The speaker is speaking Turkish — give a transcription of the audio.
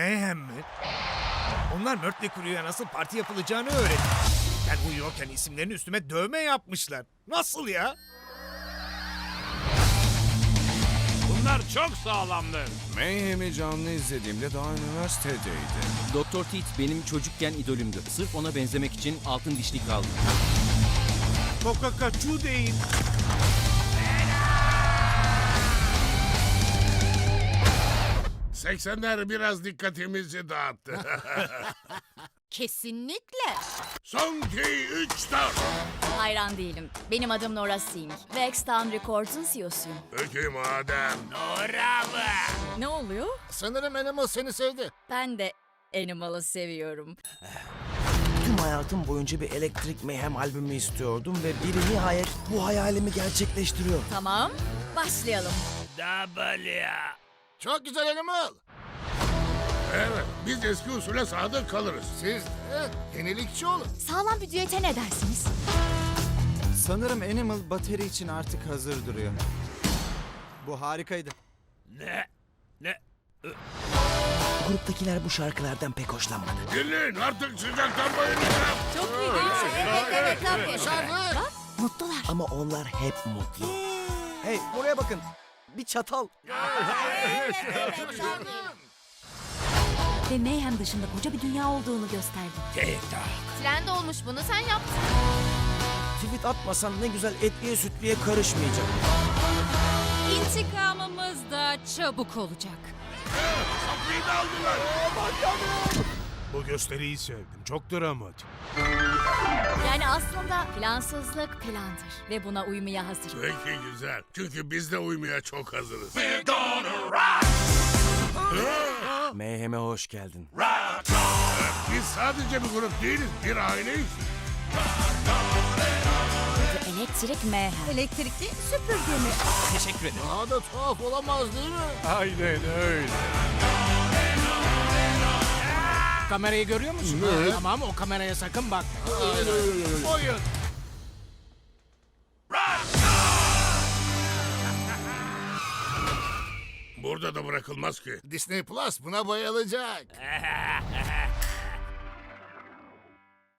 Mayhem mi? Onlar Mörtle Kuru'ya nasıl parti yapılacağını öğretti. Ben uyuyorken isimlerini üstüme dövme yapmışlar. Nasıl ya? Bunlar çok sağlamdı. Mayhem'i canlı izlediğimde daha üniversitedeydim. Doktor Tit benim çocukken idolümdü. Sırf ona benzemek için altın dişlik aldım. Kokakaçu değil. 80'ler biraz dikkatimizi dağıttı. Kesinlikle. Son key 3 4. Hayran değilim. Benim adım Nora Singh ve X-Town Records'un CEO'suyum. Peki madem. Nora mı? Ne oluyor? Sanırım Animal seni sevdi. Ben de Animal'ı seviyorum. Tüm hayatım boyunca bir elektrik Mayhem albümü istiyordum ve biri nihayet bu hayalimi gerçekleştiriyor. Tamam, başlayalım. W. Çok güzel Animal. Evet, biz eski usule sadık kalırız. Siz evet, yenilikçi olun. Sağlam bir düete ne dersiniz? Sanırım Animal bateri için artık hazır duruyor. Bu harikaydı. Ne? Ne? Gruptakiler bu şarkılardan pek hoşlanmadı. Dinleyin artık sıcaktan bayılacağım. Çok iyi değil mi? Evet, evet. Başardık. Bak, mutlular. Ama onlar hep mutlu. Hey buraya bakın. Bir çatal. Ve Mayhem dışında koca bir dünya olduğunu gösterdi. Trend olmuş bunu sen yaptın. Tweet atmasan ne güzel etliye sütlüye karışmayacak. İntikamımız da çabuk olacak. Bu gösteriyi sevdim. Çok dramatik. Yani aslında plansızlık plandır ve buna uymaya hazır. Peki güzel. Çünkü biz de uymaya çok hazırız. Mayhem'e hoş geldin. Biz sadece bir grup değiliz, bir aileyiz. Elektrik Mayhem. Elektrikli süpürge mi? Teşekkür ederim. Daha da tuhaf olamaz değil mi? Aynen öyle. Kamerayı görüyor musun? Tamam o kameraya sakın bak. Oyun. Burada da bırakılmaz ki. Disney Plus buna bayılacak.